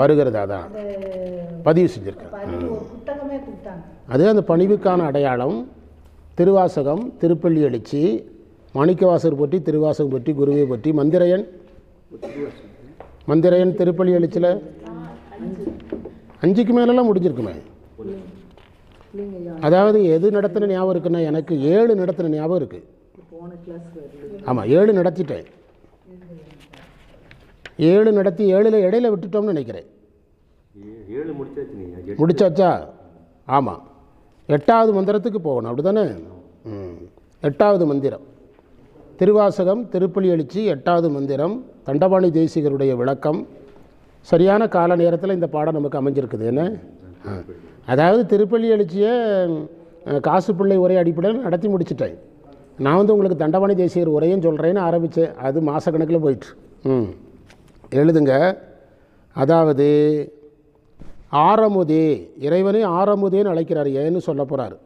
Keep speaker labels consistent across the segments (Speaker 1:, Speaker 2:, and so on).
Speaker 1: வருகிறது? அதான்.
Speaker 2: அந்த
Speaker 1: பதிவு செஞ்சுருக்கேன் அது அந்த பணிவுக்கான அடையாளம். திருவாசகம் திருப்பள்ளி எழுச்சி மாணிக்கவாசர் பற்றி திருவாசகம் பற்றி குருவை பற்றி மந்திரையன். மந்திரையன் திருப்பள்ளி எழுச்சியில் அஞ்சுக்கு மேலெல்லாம் முடிஞ்சிருக்குமே. அதாவது எது நடத்தின ஞாபகம் இருக்குன்னா எனக்கு ஏழு நடத்தின ஞாபகம் இருக்குது ஆமாம் ஏழு நடத்திட்டேன். ஏழு நடத்தி ஏழில் இடையில விட்டுட்டோம்னு நினைக்கிறேன்.
Speaker 3: ஏழு முடிச்சாச்சு
Speaker 1: ஆமாம் எட்டாவது மந்திரத்துக்கு போகணும் அப்படி தானே ம். எட்டாவது மந்திரம். திருவாசகம் திருப்பலி எழுச்சி எட்டாவது மந்திரம் தண்டபாணி தேசிகருடைய விளக்கம். சரியான கால நேரத்தில் இந்த பாடம் நமக்கு அமைஞ்சிருக்குது என்ன. அதாவது திருப்பள்ளி எழுச்சியை காசு பிள்ளை உரை அடிப்படையில் நடத்தி முடிச்சிட்டேன். நான் வந்து உங்களுக்கு தண்டபாணி தேசிகர் உரையும் சொல்கிறேன்னு ஆரம்பித்தேன் அது மாதக்கணக்கில் போயிட்டு. ம். எழுதுங்க. அதாவது ஆரமுதே இறைவனை ஆரமுதேன்னு அழைக்கிறார். ஏன்னு சொல்ல போகிறார்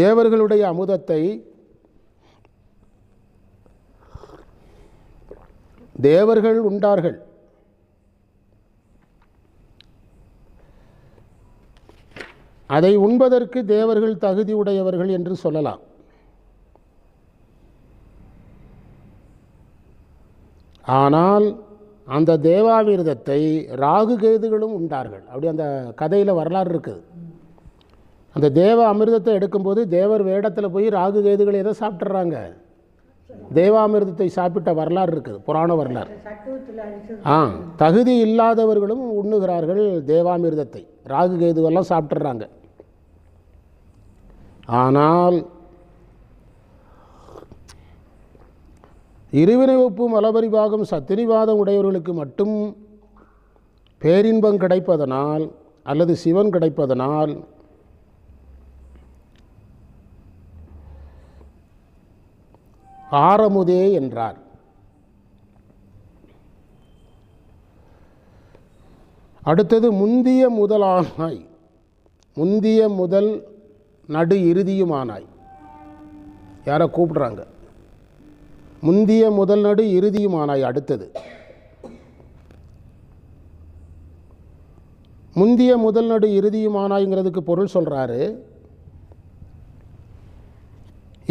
Speaker 1: தேவர்களுடைய அமுதத்தை தேவர்கள் உண்டார்கள். அதை உண்பதற்கு தேவர்கள் தகுதி உடையவர்கள் என்று சொல்லலாம். ஆனால் அந்த தேவாமிர்தத்தை ராகு கேதுகளும் உண்டார்கள். அப்படி அந்த கதையில் வரலாறு இருக்குது. அந்த தேவ அமிர்தத்தை எடுக்கும்போது தேவர் வேடத்தில் போய் ராகு கேதுகளை எதை சாப்பிட்றாங்க தேவாமிர்தத்தை சாப்பிட்ட வரலாறு இருக்குது புராண வரலாறு. ஆ தகுதி இல்லாதவர்களும் உண்ணுகிறார்கள் தேவாமிர்தத்தை. ராகு கேதுவெல்லாம் சாப்பிட்றாங்க ஆனால் இருவினை ஒப்பு மலபரிபாகம் சத்தினிவாதம் உடையவர்களுக்கு மட்டும் பேரின்பம் கிடைப்பதனால் அல்லது சிவன் கிடைப்பதனால் ஆரமுதே என்றார். அடுத்தது முந்திய முதலானாய் முந்திய முதல் நடு இறுதியுமானாய். யாரை கூப்பிடுறாங்க. முந்திய முதல் நடு இறுதியுமானாய் அடுத்தது. முந்திய முதல் நடு இறுதியுமானாய்ங்கிறதுக்கு பொருள் சொல்கிறாரு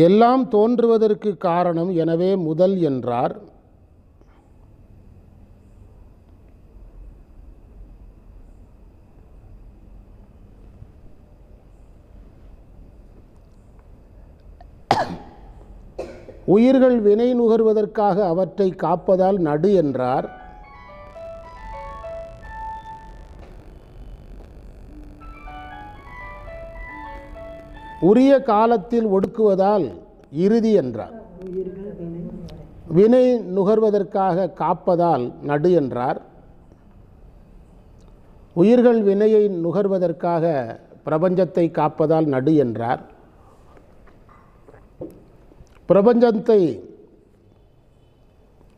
Speaker 1: எல்லாம் தோன்றுவதற்கு காரணம் எனவே முதல் என்றார். உயிர்கள் வினை நுகர்வதற்காக அவற்றை காப்பதால் நடு என்றார். உரிய காலத்தில் ஒடுக்குவதால் இறுதி என்றார். வினை நுகர்வதற்காக காப்பதால் நடு என்றார். உயிர்கள் வினையை நுகர்வதற்காக பிரபஞ்சத்தை காப்பதால் நடு என்றார். பிரபஞ்சத்தை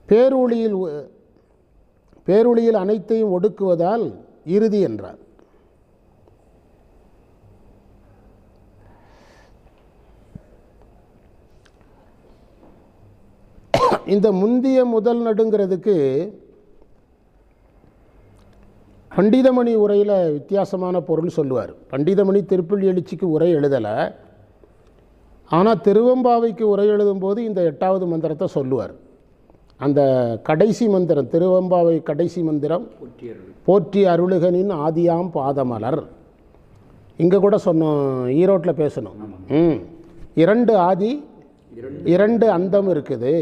Speaker 1: பேரொளியில் ஒ- பேரொளியில் அனைத்தையும் ஒடுக்குவதால் இறுதி என்றார். இந்த முந்திய முதல் நடுங்கிறதுக்கு பண்டிதமணி உரையில் வித்தியாசமான பொருள் சொல்லுவார். பண்டிதமணி திருப்பள்ளி எழுச்சிக்கு உரை எழுதலை. ஆனால் திருவம்பாவைக்கு உரை எழுதும் போது இந்த எட்டாவது மந்திரத்தை சொல்லுவார். அந்த கடைசி மந்திரம் திருவம்பாவை கடைசி மந்திரம் போற்றி அருளுகனின் ஆதியாம் பாதமலர். இங்கே கூட சொன்னோம் ஈரோட்டில் பேசணும். ம். இரண்டு ஆதி இரண்டு அந்தம் இருக்குது.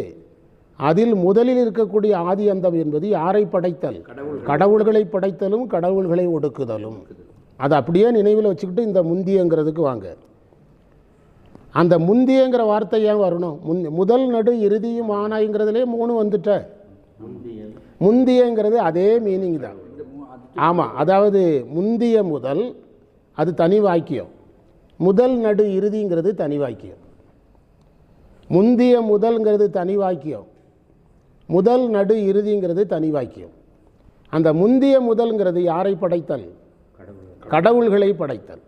Speaker 1: அதில் முதலில் இருக்கக்கூடிய ஆதி அந்தம் என்பது யாரை படைத்தல்? கடவுள்களை படைத்தலும் கடவுள்களை ஒடுக்குதலும். அதை அப்படியே நினைவில் வச்சுக்கிட்டு இந்த முந்தியங்கிறதுக்கு வாங்க. அந்த முந்தியங்கிற வார்த்தை ஏன் வரணும்? முன் முதல் நடு இறுதியும் ஆனாய்ங்கிறதுலே மூணு வந்துட்ட. முந்தியங்கிறது அதே மீனிங் தான். ஆமாம் அதாவது முந்திய முதல் அது தனி வாக்கியம். முதல் நடு இறுதிங்கிறது தனி வாக்கியம். முந்திய முதல்ங்கிறது தனி வாக்கியம். முதல் நடு இறுதிங்கிறது தனி வாக்கியம். அந்த முந்திய முதல்ங்கிறது யாரை படைத்தல்? கடவுள்களை படைத்தல்.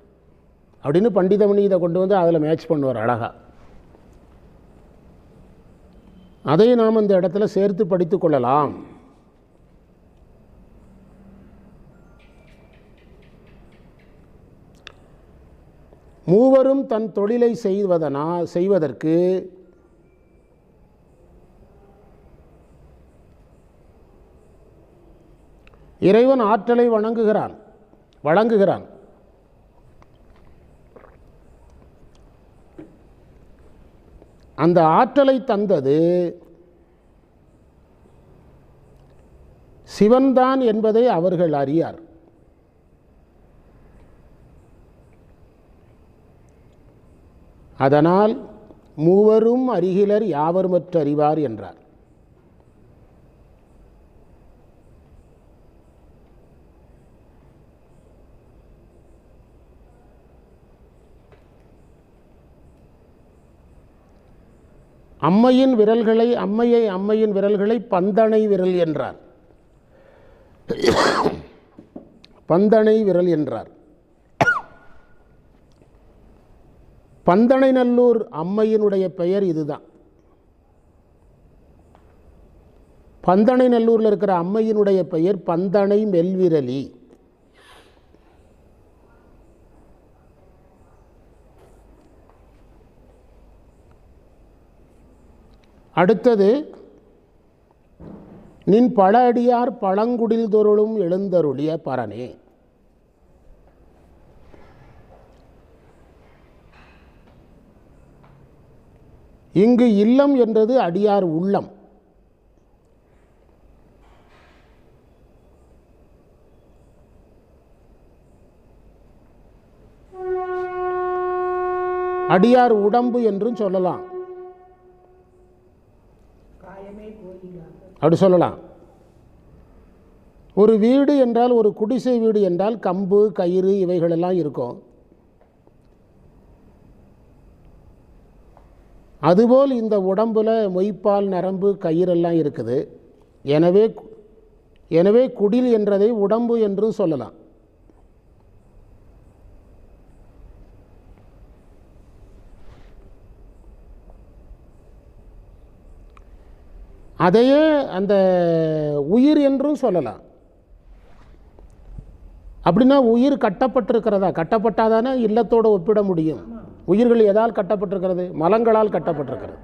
Speaker 1: அப்படின்னு பண்டிதமணி இதை கொண்டு வந்து அதில் மேட்ச் பண்ணுவார் அழகா. அதை நாம் இந்த இடத்துல சேர்த்து படித்து கொள்ளலாம். மூவரும் தன் தொழிலை செய்வதனா செய்வதற்கு இறைவன் ஆற்றலை வணங்குகிறான் வழங்குகிறான். அந்த ஆற்றலை தந்தது சிவன்தான் என்பதை அவர்கள் அறியார். அதனால் மூவரும் அருகிலர் யாவருமற்று அறிவார் என்றார். அம்மையின் விரல்களை அம்மையை அம்மையின் விரல்களை பந்தனை விரல் என்றார். பந்தனை விரல் என்றார். பந்தனை நல்லூர் அம்மையினுடைய பெயர் இதுதான். பந்தனை நல்லூரில் இருக்கிற அம்மையினுடைய பெயர் பந்தனை மெல்விரலி. அடுத்தது நின் பல அடியார் பழங்குடில் தொருளும் எழுந்தருளிய பரனே இங்கு இல்லம் என்றது அடியார் உள்ளம். அடியார் உடம்பு என்றும் சொல்லலாம். அப்படி சொல்லலாம். ஒரு வீடு என்றால் ஒரு குடிசை வீடு என்றால் கம்பு கயிறு இவைகளெல்லாம் இருக்கும். அதுபோல் இந்த உடம்பில் மொய்ப்பால் நரம்பு கயிறெல்லாம் இருக்குது. எனவே எனவே குடில் என்றதை உடம்பு என்றும் சொல்லலாம். அதையே அந்த உயிர் என்றும் சொல்லலாம். அப்படின்னா உயிர் கட்டப்பட்டிருக்கிறதா? கட்டப்பட்டாதானே இல்லத்தோடு ஒப்பிட முடியும். உயிர்கள் எதால் கட்டப்பட்டிருக்கிறது? மலங்களால் கட்டப்பட்டிருக்கிறது.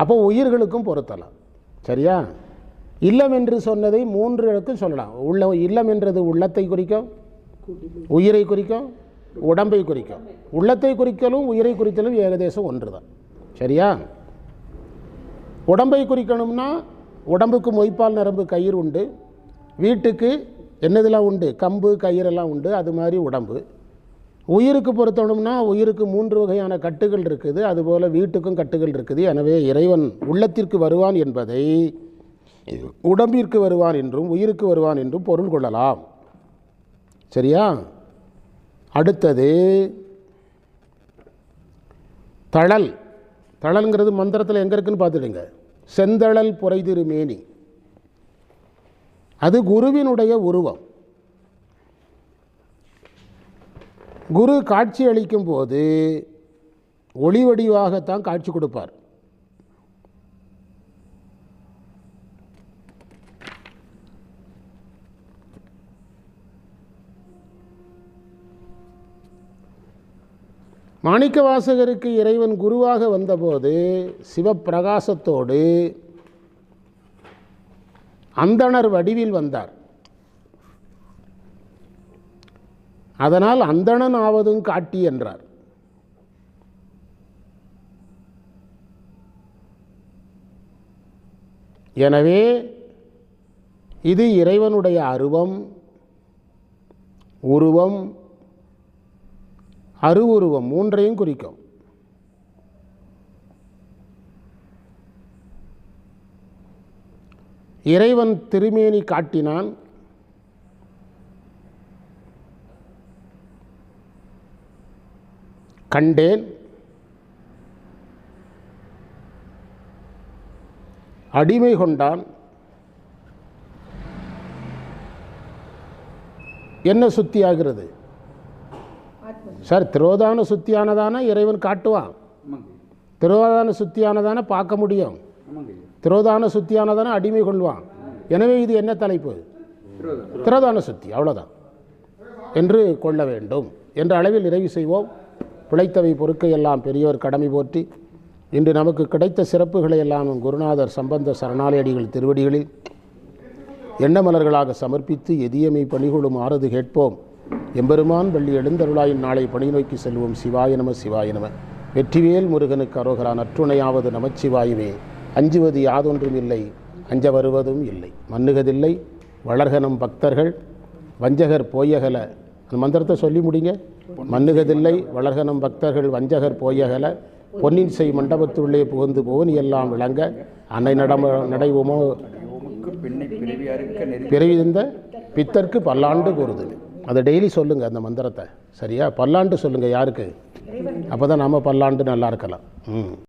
Speaker 1: அப்போ உயிர்களுக்கும் பொருத்தலாம். சரியா? இல்லம் என்று சொன்னதை மூன்று இடக்கும் சொல்லலாம். உள்ள இல்லம் என்றது உள்ளத்தை குறிக்கும் உயிரை குறிக்கும் உடம்பை குறிக்கும். உள்ளத்தை குறிக்கலும் உயிரை குறித்தலும் ஏகதேசம் ஒன்று தான் சரியா? உடம்பை குறிக்கணும்னா உடம்புக்கு மொய்ப்பால் நரம்பு கயிறு உண்டு. வீட்டுக்கு என்னதெல்லாம் உண்டு? கம்பு கயிறெல்லாம் உண்டு. அது மாதிரி உடம்பு. உயிருக்கு பொறுத்தணும்னா உயிருக்கு மூன்று வகையான கட்டுகள் இருக்குது. அதுபோல் வீட்டுக்கும் கட்டுகள் இருக்குது. எனவே இறைவன் உள்ளத்திற்கு வருவான் என்பதை உடம்பிற்கு வருவான் என்றும் உயிருக்கு வருவான் என்றும் பொருள் கொள்ளலாம். சரியா? அடுத்தது தழல். தழல்ங்கிறது மந்திரத்தில் எங்கே இருக்குன்னு பார்த்துடுங்க. செந்தழல் புரைதிரு மேனி அது குருவினுடைய உருவம். குரு காட்சி அளிக்கும் போது ஒளி வடிவாகத்தான் காட்சி கொடுப்பார். மாணிக்க வாசகருக்கு இறைவன் குருவாக வந்தபோது சிவப்பிரகாசத்தோடு அந்தணர் வடிவில் வந்தார். அதனால் அந்தணன் ஆவதும் காட்டி என்றார். எனவே இது இறைவனுடைய அருவம் உருவம் அருவுருவம் மூன்றையும் குறிக்கும். இறைவன் திருமேனி காட்டினான். கண்டேன். அடிமை கொண்டான். என்ன சுத்தியாகிறது? சார் திரோதான சுத்தியானதான இறைவன் காட்டுவான். திரோதான சுத்தியானதான பார்க்க முடியும். திரோதான சுத்தியானதானே அடிமை கொள்வான். எனவே இது என்ன தலைப்பு? திரோதான. சுத்தி அவ்வளோதான் என்று கொள்ள வேண்டும். என்ற அளவில் நிறைவு செய்வோம். பிழைத்தவை பொறுக்க எல்லாம் பெரியோர் கடமை போற்றி இன்று நமக்கு கிடைத்த சிறப்புகளை எல்லாம் குருநாதர் சம்பந்த சரணாலயடிகள் திருவடிகளில் எண்ணமலர்களாக சமர்ப்பித்து எதியமை பணிகொள்ளும் ஆறுது கேட்போம். எம்பெருமான் வள்ளி எழுந்தருளாயின் நாளை பணி நோக்கி செல்வோம் சிவாய நம சிவாய நம. வெற்றிவேல் முருகனுக்கு அரோகரா நற்றுணையாவது நமச்சிவாயுமே. அஞ்சுவது யாதொன்றும் இல்லை அஞ்ச வருவதும் இல்லை. மன்னுகதில்லை வளர்கனம் பக்தர்கள். வஞ்சகர் போயகல. அந்த மந்திரத்தை சொல்லி முடிங்க. மன்னுகதில்லை வளர்கனம் பக்தர்கள். வஞ்சகர் போயகல. பொன்னின் செய் மண்டபத்துள்ளே புகுந்து புவனி எல்லாம் விளங்க. அன்னை நடம நடைவுமோ? பிறவிந்த பித்தர்க்கு பல்லாண்டு கூறுது அதை டெய்லி சொல்லுங்கள் அந்த மந்திரத்தை. சரியா? பல்லாண்டு சொல்லுங்கள் யாருக்கு? அப்போ தான் நம்ம பல்லாண்டு நல்லா இருக்கலாம். ம்.